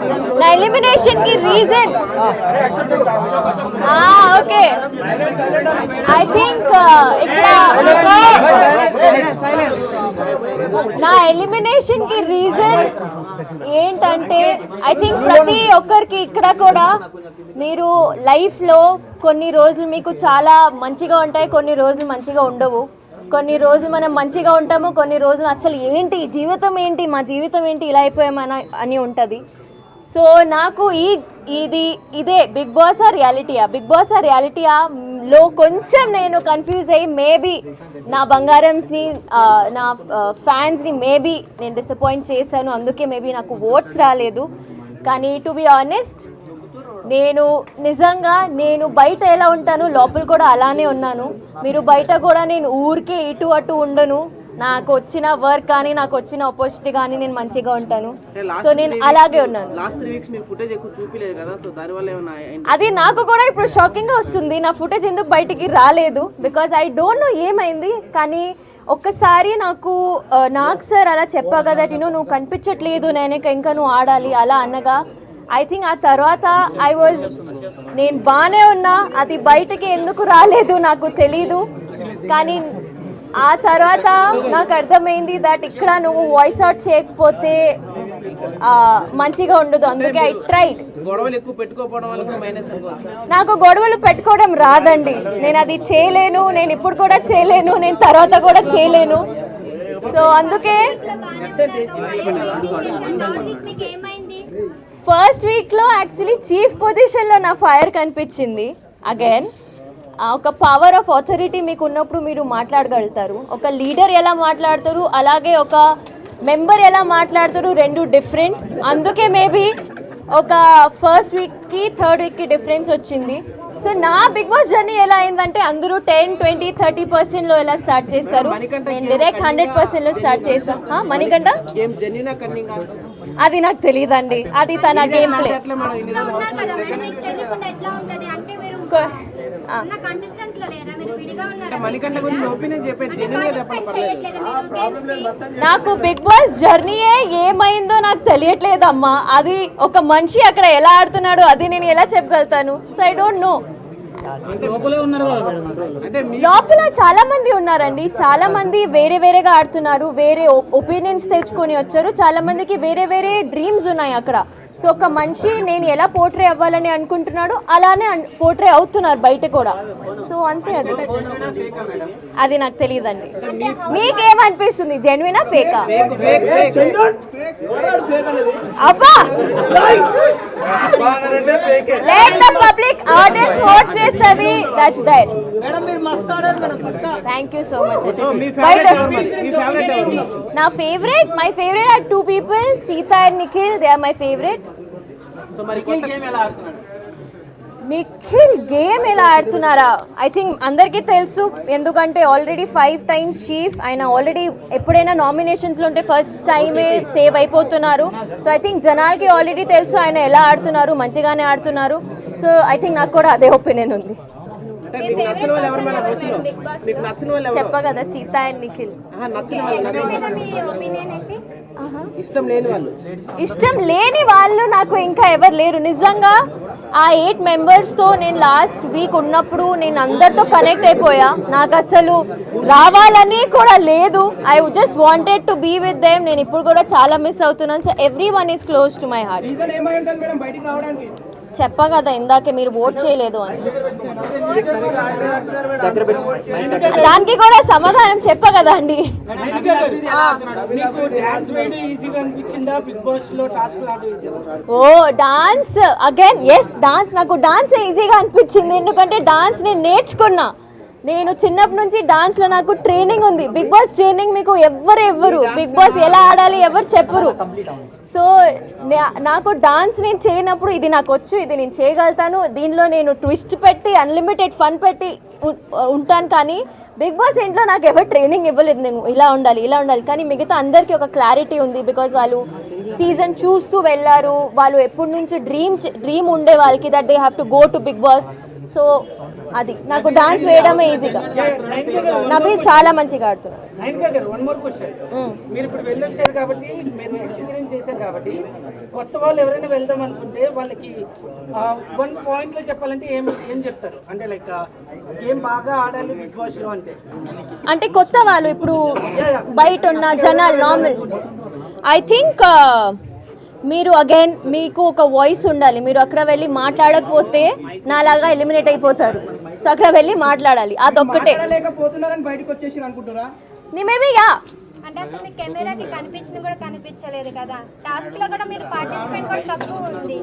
Ah, uh, నా ఎలిమినేషన్కి reason okay I think ఇక్కడ నా ఎలిమినేషన్కి రీజన్ ఏంటంటే ఐ థింక్ ప్రతి ఒక్కరికి ఇక్కడ కూడా మీరు లైఫ్లో కొన్ని రోజులు మీకు చాలా మంచిగా ఉంటాయి కొన్ని రోజులు మంచిగా ఉండవు. కొన్ని రోజులు మనం మంచిగా ఉంటాము కొన్ని రోజులు అసలు ఏంటి జీవితం ఏంటి మా జీవితం ఏంటి ఇలా అయిపోయామని అని ఉంటుంది. సో నాకు ఈ ఇది ఇదే బిగ్ బాస్ ఆ రియాలిటీయా బిగ్ బాస్ ఆ రియాలిటీయా లో కొంచెం నేను కన్ఫ్యూజ్ అయ్యి మేబీ నా బంగారంస్ని నా ఫ్యాన్స్ని మేబీ నేను డిసప్పాయింట్ చేశాను. అందుకే మేబీ నాకు ఓట్స్ రాలేదు. కానీ టు బి ఆనెస్ట్ నేను నిజంగా నేను బయట ఎలా ఉంటాను లోపల కూడా అలానే ఉన్నాను. మీరు బయట కూడా నేను ఊరికే ఇటు అటు ఉండను. నాకు వచ్చిన వర్క్ కానీ నాకు వచ్చిన ఆపర్చునిటీ కానీ నేను మంచిగా ఉంటాను. సో నేను అలాగే ఉన్నాను. అది నాకు కూడా ఇప్పుడు షాకింగ్గా వస్తుంది. నా ఫుటేజ్ ఎందుకు బయటికి రాలేదు? బికాజ్ ఐ డోంట్ నో ఏమైంది కానీ ఒక్కసారి నాకు నాకు సార్ అలా చెప్పా కదా నేను నువ్వు కనిపించట్లేదు నేను ఇక ఇంకా నువ్వు ఆడాలి అలా అనగా ఐ థింక్ ఆ తర్వాత ఐ వాజ్ నేను బాగానే ఉన్నా అది బయటకి ఎందుకు రాలేదు నాకు తెలీదు. కానీ ఆ తర్వాత నాకు అర్థమైంది దట్ ఇక్కడ నువ్వు వాయిస్ అవుట్ చేయకపోతే మంచిగా ఉండదు. అందుకే ఐ ట్రైడ్ నాకు గొడవలు పెట్టుకోవడం రాదండి. నేను అది చేయలేను నేను ఇప్పుడు కూడా చేయలేను నేను తర్వాత కూడా చేయలేను. సో అందుకే ఫస్ట్ వీక్లో యాక్చువల్లీ చీఫ్ పొజిషన్లో నా ఫైర్ కనిపించింది. అగైన్ ఒక పవర్ ఆఫ్ అథారిటీ మీకు ఉన్నప్పుడు మీరు మాట్లాడగలుగుతారు. ఒక లీడర్ ఎలా మాట్లాడతారు అలాగే ఒక మెంబర్ ఎలా మాట్లాడతారు రెండు డిఫరెంట్ అందుకే మేబీ ఒక ఫస్ట్ వీక్కి థర్డ్ వీక్కి డిఫరెన్స్ వచ్చింది. సో నా బిగ్ బాస్ జర్నీ ఎలా అయిందంటే అందరూ టెన్ ట్వంటీ థర్టీ పర్సెంట్లో ఎలా స్టార్ట్ చేస్తారు. నేను డైరెక్ట్ హండ్రెడ్ పర్సెంట్లో స్టార్ట్ చేసాను మణికంట గేమ్ జెన్యునా కన్నింగ్ అది నాకు తెలియదండి. అది తన గేమ్ ప్లే అట్లా మనం ఇన్ని రోజులు ఉన్నారు కదా మరి మీకు తెలియకుండా ఎట్లా ఉంటది అంటే మీరు ఉన్న కంటెస్టెంట్లో లేరా మీరు విడిగా ఉన్నారా మణికంఠ గురించి ఒపీనియన్ చెప్పండి జెన్యున్గా చెప్పండి పార్టిసిపేట్ చేయట్లేదా మీరు గేమ్స్కి నాకు బిగ్ బాస్ జర్నీయే ఏమైందో నాకు తెలియట్లేదమ్మా. అది ఒక మనిషి అక్కడ ఎలా ఆడుతున్నాడో అది నేను ఎలా చెప్పగలుగుతాను? సో ఐ డోంట్ నో లోపల చాలా మంది ఉన్నారండి. చాలా మంది వేరే వేరేగా ఆడుతున్నారు. వేరే ఒపీనియన్స్ తెచ్చుకొని వచ్చారు. చాలా మందికి వేరే వేరే డ్రీమ్స్ ఉన్నాయి అక్కడ. సో ఒక మనిషి నేను ఎలా పోర్ట్రే అవ్వాలని అనుకుంటున్నాడో అలానే పోర్ట్రే అవుతున్నారు బయట కూడా. సో అంతే అది. అది నాకు తెలియదండి. మీకేమనిపిస్తుంది? జెన్యునా ఫేకా అబ్బా! Let the public audience vote చేస్తుంది that's that thank you so much so me favourite ఎవరు మరి? మీ ఫేవరెట్ ఎవరు? నా favourite my favourite are two people Seetha and Nikhil they are my favourite so మరి కొత్త గేమ్ ఎలా ఆడుతున్నాడు నిఖిల్ గేమ్ ఎలా ఆడుతున్నారా? ఐ థింక్ అందరికీ తెలుసు ఎందుకంటే ఆల్రెడీ ఫైవ్ టైమ్స్ చీఫ్ ఆయన ఆల్రెడీ ఎప్పుడైనా నామినేషన్స్లో ఉంటే ఫస్ట్ టైమే సేవ్ అయిపోతున్నారు. సో ఐ థింక్ జనాలకి ఆల్రెడీ తెలుసు ఆయన ఎలా ఆడుతున్నారు మంచిగానే ఆడుతున్నారు. సో ఐ థింక్ నాకు కూడా అదే ఒపీనియన్ ఉంది. అంటే మీకు నచ్చిన వాళ్ళు ఎవరు మేడం బస్సులో మీకు నచ్చిన వాళ్ళు ఎవరు? చెప్ప కదా సీత అండ్ నిఖిల్. ఇష్టం లేని వాళ్ళు నాకు ఇంకా ఎవరు లేరు. నిజంగా ఆ ఎయిట్ మెంబర్స్తో నేను లాస్ట్ వీక్ ఉన్నప్పుడు నేను అందరితో కనెక్ట్ అయిపోయా. నాకు అసలు రావాలని కూడా లేదు. I just wanted to be with them నేను ఇప్పుడు కూడా చాలా మిస్ అవుతున్నాను. So everyone is close to my heart చెప్పా కదా ఇందాకే మీరు ఓట్ చేయలేదు అని. దానికి కూడా సమాధానం చెప్పా కదా అండి ఓ డాన్స్ అగైన్ ఎస్ డాన్స్ నాకు డాన్స్ ఈజీగా అనిపించింది. ఎందుకంటే డాన్స్ నేను నేర్చుకున్నా. నేను చిన్నప్పటి నుంచి డాన్స్లో నాకు ట్రైనింగ్ ఉంది. బిగ్ బాస్ ట్రైనింగ్ మీకు ఎవ్వరు ఎవ్వరు. బిగ్ బాస్ ఎలా ఆడాలి ఎవరు చెప్పరు. సో నాకు డాన్స్ నేను చేయనప్పుడు ఇది నాకు వచ్చు ఇది నేను చేయగలుగుతాను. దీనిలో నేను ట్విస్ట్ పెట్టి అన్లిమిటెడ్ ఫన్ పెట్టి ఉంటాను కానీ బిగ్ బాస్ ఇంట్లో నాకు ఎవరు ట్రైనింగ్ ఇవ్వలేదు. నేను ఇలా ఉండాలి ఇలా ఉండాలి. కానీ మిగతా అందరికీ ఒక క్లారిటీ ఉంది బికాజ్ వాళ్ళు సీజన్ చూస్తూ వెళ్ళారు. వాళ్ళు ఎప్పటి నుంచి డ్రీమ్ డ్రీమ్ ఉండే వాళ్ళకి that they have to go to Bigg Boss so అది నాకు డాన్స్ వేయడమే ఈజీగా నబీ చాలా మంచిగా వన్ మోర్ ఇప్పుడు వెళ్ళొచ్చారు కాబట్టి మీరు ఎక్స్పీరియన్స్ చేశారు కాబట్టి కొత్త వాళ్ళు ఎవరైనా వెళ్దాం అనుకుంటే వాళ్ళకి వన్ పాయింట్లో చెప్పాలంటే ఏం ఏం చెప్తారు? అంటే లైక్ ఏం బాగా ఆడాలి బిగ్ బాస్లో అంటే? అంటే కొత్త వాళ్ళు ఇప్పుడు బయట ఉన్న జనాలు నార్మల్ ఐ థింక్ మీరు అగైన్ మీకు ఒక వాయిస్ ఉండాలి. మీరు అక్కడ వెళ్ళి మాట్లాడకపోతే నాలాగా ఎలిమినేట్ అయిపోతారు. సో అక్కడ వెళ్ళి మాట్లాడాలి. అదొక్కటే. లేకపోతున్నారని బయటకు వచ్చేసి అనుకుంటారా నీ మేబీ యా అంటే అసలు మీ కెమెరాకి కనిపించిన కూడా కనిపించలేదు కదా. టాస్క్లో కూడా మీరు పార్టిసిపేట్ కూడా తక్కువ ఉంది.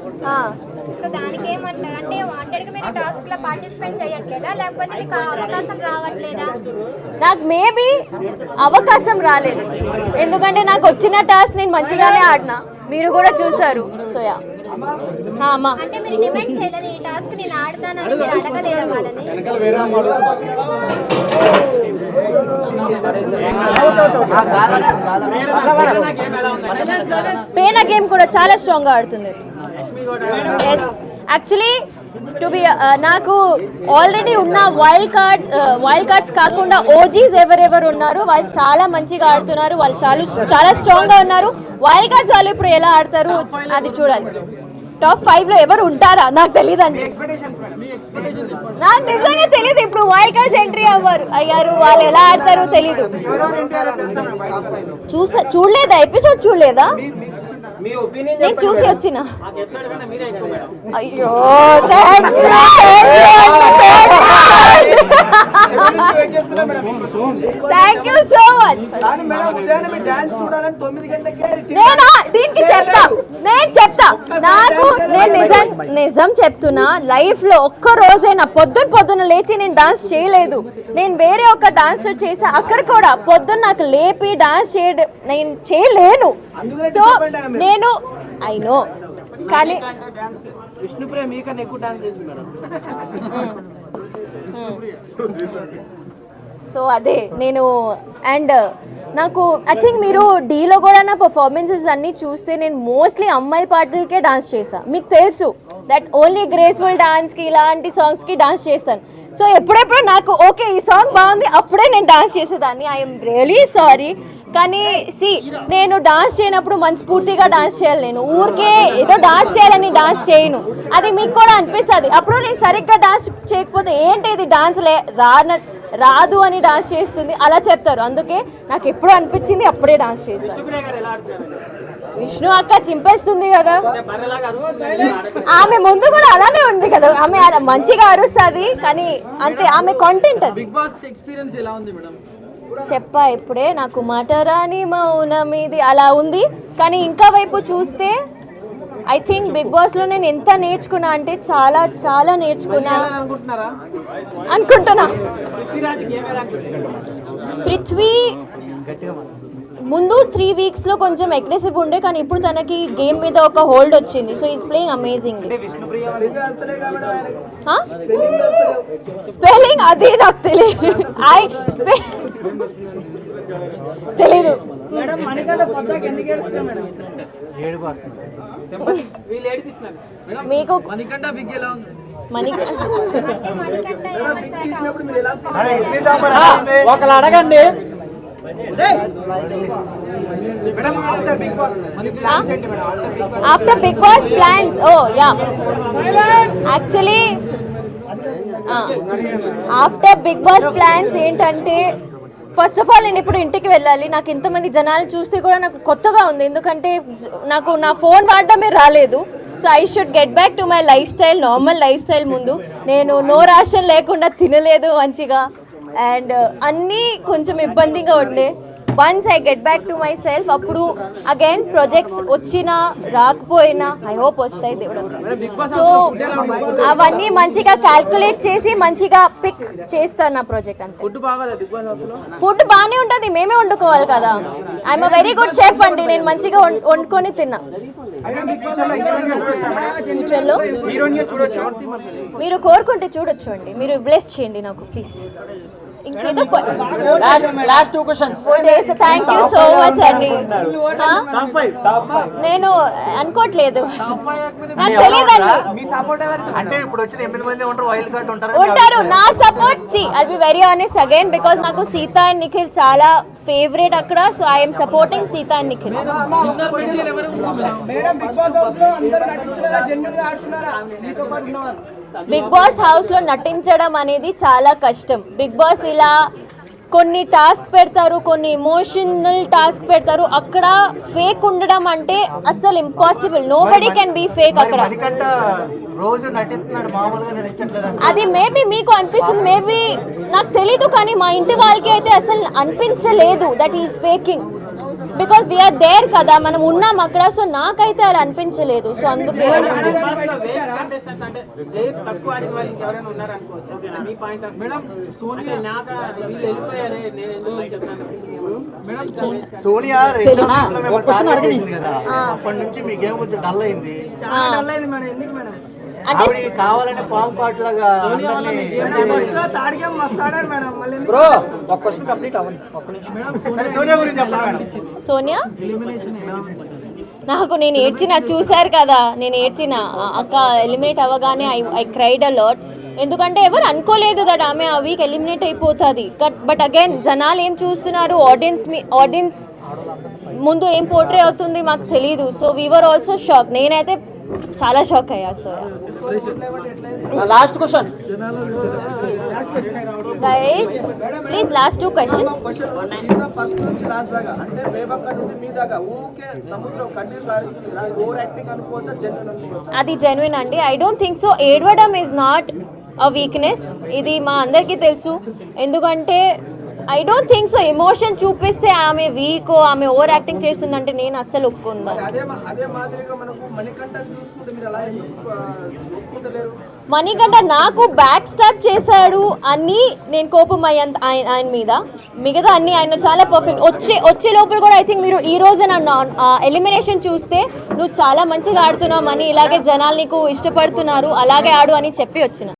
సో దానికి ఏమంటారు అంటే వాంటెడ్గా మీరు టాస్క్లో పార్టిసిపేట్ చేయట్లేదా? లేకపోతే మీకు అవకాశం రావట్లేదా? నాకు మేబీ అవకాశం రాలేదు. ఎందుకంటే నాకు వచ్చిన టాస్క్ నేను మంచిగానే ఆడినా. మీరు కూడా చూసారు సో యా అమ్మా. అంటే మీరు డిమాండ్ చేయలేదు. ఈ టాస్క్ నేను ఆడతానని మీరు అడగలేదా వాళ్ళని? పేన గేమ్ కూడా చాలా స్ట్రాంగ్గా ఆడుతుంది. ఎస్ యాక్చువల్లీ టు బి నాకు ఆల్రెడీ ఉన్న వైల్డ్ కార్డ్ వైల్డ్ కార్డ్స్ కాకుండా ఓజీస్ ఎవరెవరు ఉన్నారు వాళ్ళు చాలా మంచిగా ఆడుతున్నారు వాళ్ళు చాలా చాలా స్ట్రాంగ్గా ఉన్నారు. వైల్డ్ కార్డ్స్ వాళ్ళు ఇప్పుడు ఎలా ఆడతారు అది చూడాలి. టాప్ ఫైవ్లో ఎవరు ఉంటారా? నాకు తెలియదండి నాకు నిజంగా తెలియదు ఇప్పుడు వైల్డ్ కార్డ్స్ ఎంట్రీ అవ్వరు. అయ్యారు వాళ్ళు ఎలా ఆడతారో తెలీదు. చూసా చూడలేదా? ఎపిసోడ్ చూడలేదా? నేను చూసి వచ్చిన. అయ్యో థ్యాంక్ యూ సో మచ్ నేనా? దీనికి చెప్తా. నేను చెప్తా. నాకు నేను నిజం నిజం చెప్తున్నా లైఫ్లో ఒక్క రోజైనా పొద్దున పొద్దున లేచి నేను డాన్స్ చేయలేదు. నేను వేరే ఒక డాన్స్ చేసా. అక్కడ కూడా పొద్దున్న నాకు లేపి డాన్స్ చేయడం నేను చేయలేను. సో నేను ఐ నో కానీ విష్ణుప్రియ మీకన్నా ఎక్కువ డాన్స్ చేసింది మేడం. సో అదే నేను అండ్ నాకు ఐ థింక్ మీరు డీలో కూడా నా పర్ఫార్మెన్సెస్ అన్నీ చూస్తే నేను మోస్ట్లీ అమ్మాయి పాటలకే డాన్స్ చేసా మీకు తెలుసు దట్ ఓన్లీ గ్రేస్ఫుల్ డాన్స్కి ఇలాంటి సాంగ్స్కి డాన్స్ చేస్తాను. సో ఎప్పుడెప్పుడు నాకు ఓకే ఈ సాంగ్ బాగుంది అప్పుడే నేను డాన్స్ చేసేదాన్ని. ఐఎమ్ రియలీ సారీ కానీ సి నేను డాన్స్ చేయనప్పుడు మనస్ఫూర్తిగా డాన్స్ చేయాలి నేను. ఊరికే ఏదో డాన్స్ చేయాలని డాన్స్ చేయను. అది మీకు కూడా అనిపిస్తుంది. అప్పుడు నేను సరిగ్గా డాన్స్ చేయకపోతే ఏంటి ఇది డాన్స్ లే? రాన రాదు అని డాన్స్ చేస్తుంది. అలా చెప్తారు. అందుకే నాకు ఎప్పుడు అనిపించింది అప్పుడే డాన్స్ చేస్తాను విష్ణు అక్క చింపేస్తుంది కదా. ఆమె ముందు కూడా అలానే ఉంది కదా. ఆమె అలా మంచిగా అరుస్తుంది కానీ అంతే. ఆమె కాంటెంట్ అది. బిగ్ బాస్ ఎక్స్పీరియన్స్ ఎలా ఉంది మేడం? చెప్పా ఇప్పుడే నాకు మాట రాని మౌనం ఇది అలా ఉంది. కానీ ఇంకా వైపు చూస్తే ఐ థింక్ బిగ్ బాస్లో నేను ఎంత నేర్చుకున్నా అంటే చాలా చాలా నేర్చుకున్నా. అనుకుంటున్నా. పృథ్వీ ముందు త్రీ వీక్స్లో కొంచెం అగ్రెసివ్ ఉండే కానీ ఇప్పుడు తనకి గేమ్ మీద ఒక హోల్డ్ వచ్చింది. So is playing amazing spelling అది నాకు తెలియదు. ఐ తెలీదు. మీకు ఒకళ్ళు అడగండి. After Bigg Boss plans oh yeah actually after Bigg Boss plans ఏంటంటే ఫస్ట్ ఆఫ్ ఆల్ నేను ఇప్పుడు ఇంటికి వెళ్ళాలి. నాకు ఇంతమంది జనాలు చూస్తే కూడా నాకు కొత్తగా ఉంది. ఎందుకంటే నాకు నా ఫోన్ వాడడమే రాలేదు. So I should get back to my lifestyle normal lifestyle ముందు. నేను నో రాషన్ లేకుండా తినలేదు మంచిగా. అండ్ uh, అన్నీ కొంచెం ఇబ్బందిగా ఉండే. Once I get back to myself అప్పుడు అగైన్ ప్రాజెక్ట్స్ వచ్చినా రాకపోయినా ఐ హోప్ వస్తాయి దేవుడు సో అవన్నీ మంచిగా క్యాల్కులేట్ చేసి మంచిగా పిక్ చేస్తాను నా ప్రాజెక్ట్ అంతే. ఫుడ్ బాగానే ఉంటుంది మేమే వండుకోవాలి కదా. ఐఎమ్ వెరీ గుడ్ షెఫ్ అండి నేను మంచిగా వం- వండుకొని తిన్నా. ఫ్యూచర్లో? మీరు కోరుకుంటే చూడొచ్చు అండి మీరు బ్లెస్ చేయండి నాకు ప్లీజ్ ఇంకేదో last last two questions thank you so much అండి? నేను అనుకోవట్లేదు నాకు తెలియదండి మీ సపోర్ట్ ఎవరికి అంటే ఇప్పుడు వచ్చిన ఎనిమిది మంది ఉంటారు వైల్డ్ కార్డ్ ఉంటారు ఉంటారు నా support see I be very honest again because నాకు సీత అండ్ నిఖిల్ చాలా ఫేవరెట్ అక్కడ so I'm supporting Seetha and Nikhil madam Bigg Boss హౌస్లో అందరూ నటిస్తున్నారా జెన్యున్గా ఆడుతున్నారా మీతో పాటు ఉన్నవాళ్ళు బిగ్ బాస్ హౌస్లో నటించడం అనేది చాలా కష్టం. బిగ్ బాస్ ఇలా కొన్ని టాస్క్ పెడతారు కొన్ని ఇమోషనల్ టాస్క్ పెడతారు. అక్కడ ఫేక్ ఉండడం అంటే అస్సలు impossible nobody can be fake అక్కడ అసలు. అది మేబీ మీకు అనిపిస్తుంది మేబీ నాకు తెలీదు కానీ మా ఇంటి వాళ్ళకి అయితే అసలు అనిపించలేదు that is faking because we are there కదా మనం ఉన్నాం అక్కడ సో నాకైతే అలా అనిపించలేదు. సో అందుకే సోనియా అప్పటి నుంచి మీ గేమ్ కొంచెం డల్ అయింది? మేడం ఎందుకు మేడం అంటే ఆవిడ కావాలని పాము పాటలాగా అందరినీ తాడిగా మస్తు ఆడారు మేడం మళ్ళీ బ్రో ఒక క్వశ్చన్ కంప్లీట్ అవ్వండి ఒక్క నిమిషం. సోనియా గురించి చెప్పండి మేడం. సోనియా? నాకు నేను ఏడ్చిన చూశారు కదా నేను ఏడ్చిన. అక్క ఎలిమినేట్ అవ్వగానే I I cried a lot ఎందుకంటే ఎవరు అనుకోలేదు దట్ ఆమె ఆ వీక్ ఎలిమినేట్ అయిపోతుంది. బట్ అగైన్ జనాలు ఏం చూస్తున్నారు? ఆడియన్స్ మీ ఆడియన్స్ ముందు ఏం పోర్ట్రే అవుతుంది మాకు తెలియదు సో వీవర్ ఆల్సో షాక్ నేనైతే చాలా షాక్ అయ్యా so. Last question guys please last two questions first నుంచి లాస్ట్ దాకా. అంటే నుంచి మీ దాకా. ఊకే సముద్రం కన్నీరు ఓవర్ యాక్టింగ్ అనుకోవచ్చా? జెన్యున్ అది జెన్యున్ అండి. ఐ డోంట్ థింక్ సో ఏడవడం ఈజ్ నాట్ అ వీక్నెస్ ఇది మా అందరికీ తెలుసు. ఎందుకంటే I don't think so emotion చూపిస్తే ఆమె వీక్ ఆమె ఓవర్ యాక్టింగ్ చేస్తుందంటే నేను అస్సలు ఒప్పుకుంటలేరు? మణికంట నాకు బ్యాక్ స్టాప్ చేశాడు అని నేను కోపం ఆయన ఆయన మీద. మిగతా అన్ని ఆయన చాలా పర్ఫెక్ట్ వచ్చే వచ్చే లోపల కూడా ఐ థింక్ మీరు ఈ రోజు నన్ను ఎలిమినేషన్ చూస్తే నువ్వు చాలా మంచిగా ఆడుతున్నావు అని ఇలాగే జనాలు నీకు ఇష్టపడుతున్నారు అలాగే ఆడు అని చెప్పి వచ్చిన.